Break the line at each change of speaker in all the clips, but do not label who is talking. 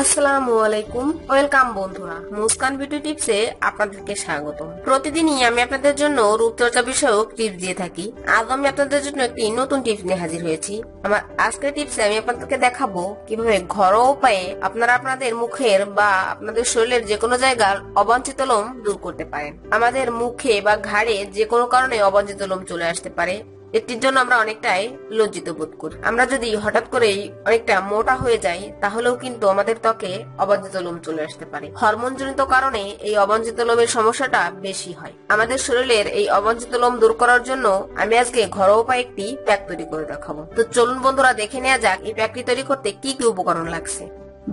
আসসালামু আলাইকুম। ওয়েলকাম বন্ধুরা, মুস্কান বিউটি টিপসে আপনাদেরকে স্বাগত প্রতিদিনই আমি আপনাদের জন্য রূপচর্চা বিষয়ক টিপস দিয়ে থাকি। আজ আমি আপনাদের জন্য একটি নতুন টিপস নিয়ে হাজির হয়েছি। আমার আজকের টিপসে আমি আপনাদেরকে দেখাবো কীভাবে ঘরোয়া উপায়ে আপনারা আপনাদের মুখের বা আপনাদের শরীরের যে কোনো জায়গার অবাঞ্ছিত লোম দূর করতে পারেন। আমাদের মুখে বা ঘাড়ে যে কোনো কারণে অবাঞ্ছিত লোম চলে আসতে পারে। এটির জন্য আমরা অনেকটাই লজ্জিত বোধ করি। আমরা যদি হঠাৎ করেই অনেকটা মোটা হয়ে যাই, তাহলেও কিন্তু আমাদের ত্বকে অবাঞ্ছিত লোম চলে আসতে পারে। হরমোনজনিত কারণে এই অবাঞ্ছিত লোমের সমস্যাটা বেশি হয়। আমাদের শরীরের এই অবাঞ্ছিত লোম দূর করার জন্য আমি আজকে ঘরোয়া উপায়ে একটি প্যাক তৈরি করে দেখাবো। তো চলুন বন্ধুরা, দেখে নেওয়া যাক এই প্যাকটি তৈরি করতে কি কি উপকরণ লাগছে।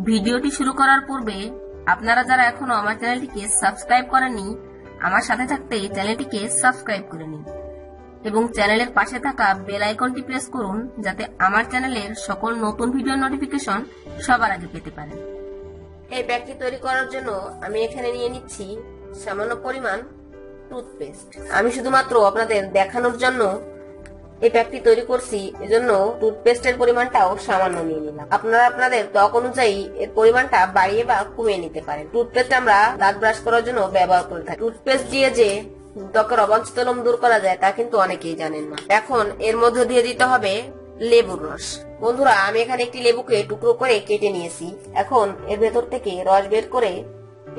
ভিডিওটি শুরু করার পূর্বে আপনারা যারা এখনও আমার চ্যানেলটিকে সাবস্ক্রাইব করেননি, আমার সাথে থাকতে চ্যানেলটিকে সাবস্ক্রাইব করে নিন। এবং চ্যানেলের পাশে থাকা বেল আইকনটি প্রেস করুন যাতে আমার চ্যানেলের সকল নতুন ভিডিও নোটিফিকেশন সবার আগে পেতে পারেন। এই ব্যাগটি তৈরি করার জন্য আমি এখানে নিয়ে নিচ্ছি সামান্য পরিমাণ টুথপেস্ট। আমি শুধুমাত্র আপনাদের দেখানোর জন্য এই প্যাকটি তৈরি করছি, এজন্য টুথপেস্টের পরিমাণটাও সামান্য নিয়ে নিলাম। আপনারা আপনাদের ত্বক অনুযায়ী এর পরিমাণটা বাড়িয়ে বা কমিয়ে নিতে পারেন। টুথপেস্ট আমরা দাঁত ব্রাশ করার জন্য ব্যবহার করে থাকি। টুথপেস্ট দিয়ে যে ত্বকের অবাঞ্ছিত দূর করা যায় তা কিন্তু অনেকেই জানেন না। এখন এর মধ্যে দিয়ে দিতে হবে লেবুর রস। বন্ধুরা, আমি এখানে একটি লেবুকে টুকরো করে কেটে নিয়েছি। এখন এর ভেতর থেকে রস বের করে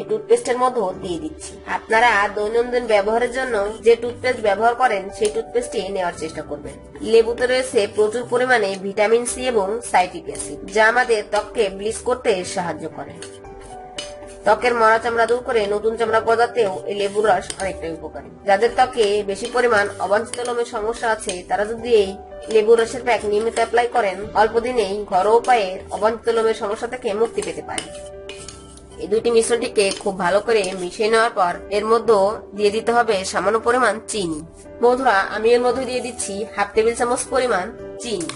এই টুথপেস্টের মধ্যে দিয়ে দিচ্ছি। আপনারা দৈনন্দিন ব্যবহারের জন্য যে টুথপেস্ট ব্যবহার করেন, সেই টুথপেস্টটি নেওয়ার চেষ্টা করবেন। লেবুতে রয়েছে প্রচুর পরিমাণে ভিটামিন সি এবং সাইট্রিক অ্যাসিড, যা আমাদের ত্বককে ব্লিচ করতে সাহায্য করে। ত্বকের মরা চামড়া দূর করে নতুন চামড়া গজাতেও এই লেবুর রস অনেকটাই উপকারী। যাদের ত্বকে বেশি পরিমাণ অবাঞ্ছিত লোমের সমস্যা আছে, তারা যদি এই লেবুর রসের প্যাক নিয়মিত অ্যাপ্লাই করেন, অল্প দিনেই ঘরোয়া উপায়ে অবাঞ্ছিত লোমের সমস্যা থেকে মুক্তি পেতে পারেন। এই দুইটি মিশ্রণটিকে খুব ভালো করে মিশিয়ে নেওয়ার পর এর মধ্যে দিয়ে দিতে হবে সামান্য পরিমাণ চিনি। বন্ধুরা, আমি এর মধ্যে দিয়ে দিচ্ছি হাফ টেবিল চামচ পরিমাণ চিনি।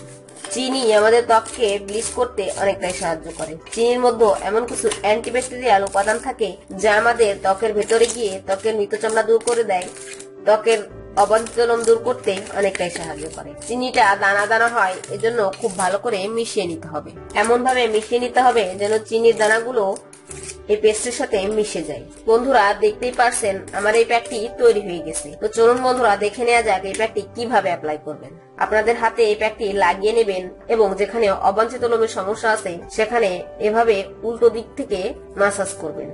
চিনি আমাদের ত্বককে ব্লিচ করতে অনেকটাই সাহায্য করে। চিনির মধ্যে এমন কিছু অ্যান্টিব্যাকটেরিয়াল উপাদান থাকে যা আমাদের ত্বকের ভেতরে গিয়ে ত্বকের মৃত চামড়া দূর করে দেয়। ত্বকের অবাঞ্ছিত দূর করতে অনেকটাই সাহায্য করে। চিনিটা দানা দানা হয়, এজন্য খুব ভালো করে মিশিয়ে নিতে হবে। এমন ভাবে মিশিয়ে নিতে হবে যেন চিনির দানাগুলো এই পেস্টের সাথে মিশে যায়। বন্ধুরা, দেখতেই পারছেন, আমার এই প্যাকটি তৈরি হয়ে গেছে। তো চলুন বন্ধুরা, দেখে নেওয়া যাক এই প্যাকটি কীভাবে অ্যাপ্লাই করবেন। আপনাদের হাতে এই প্যাকটি লাগিয়ে নেবেন এবং যেখানে অবাঞ্ছিত লোমের সমস্যা আছে, সেখানে এভাবে উল্টো দিক থেকে মাসাজ করবেন।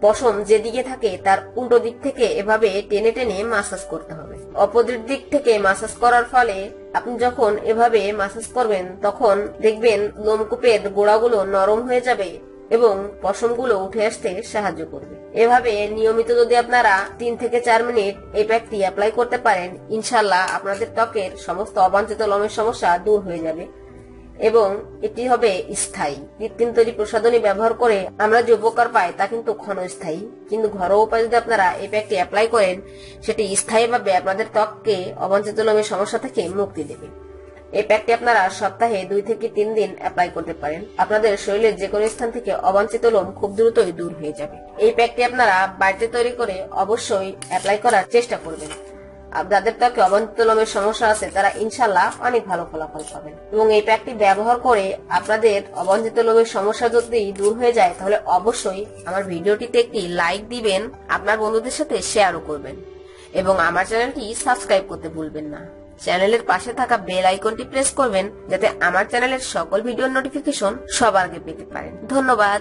পশম যেদিকে থাকে, তার উল্টো দিক থেকে এভাবে টেনে টেনে মাসাজ করতে হবে। অপোজিট দিক থেকে মাসাজ করার ফলে আপনি যখন এভাবে মাসাজ করবেন, তখন দেখবেন লোমকূপের গোড়াগুলো নরম হয়ে যাবে এবং পশমগুলো উঠে আসতে সাহায্য করবে। এভাবে নিয়মিত যদি আপনারা তিন থেকে চার মিনিট এই প্যাকটি অ্যাপ্লাই করতে পারেন ইনশাল্লাহ আপনাদের ত্বকের সমস্ত অবাঞ্ছিত লোমের সমস্যা দূর হয়ে যাবে এবং এটি হবে স্থায়ী। কৃত্রিম তৈরি প্রসাধনী ব্যবহার করে আমরা যে উপকার পাই তা কিন্তু ক্ষণস্থায়ী। কিন্তু ঘরোয়া উপায় যদি আপনারা এই প্যাকটি অ্যাপ্লাই করেন, সেটি স্থায়ীভাবে আপনাদের ত্বককে অবাঞ্ছিত লোমের সমস্যা থেকে মুক্তি দেবে। এই প্যাকটি আপনারা সপ্তাহে দুই থেকে তিন দিন অ্যাপ্লাই করতে পারেন। আপনাদের শরীরের যে কোনো স্থান থেকে অবাঞ্ছিত লোম খুব দ্রুতই দূর হয়ে যাবে। এই প্যাকটি আপনারা বাড়িতে তৈরি করে অবশ্যই অ্যাপ্লাই করার চেষ্টা করবেন। যাদের ত্বকে অবাঞ্ছিত লোমের সমস্যা আছে, তারা ইনশাল্লাহ অনেক ভালো ফলাফল পাবেন। এবং এই প্যাকটি ব্যবহার করে আপনাদের অবাঞ্ছিত লোমের সমস্যা যদি দূর হয়ে যায়, তাহলে অবশ্যই আমার ভিডিওটিতে একটি লাইক দিবেন, আপনার বন্ধুদের সাথে শেয়ারও করবেন। এবং আমার চ্যানেলটি সাবস্ক্রাইব করতে ভুলবেন না। চ্যানেলের পাশে থাকা বেল আইকনটি প্রেস করবেন, যাতে আমার চ্যানেলের সকল ভিডিওর নোটিফিকেশন সবার আগে পেতে পারেন। ধন্যবাদ।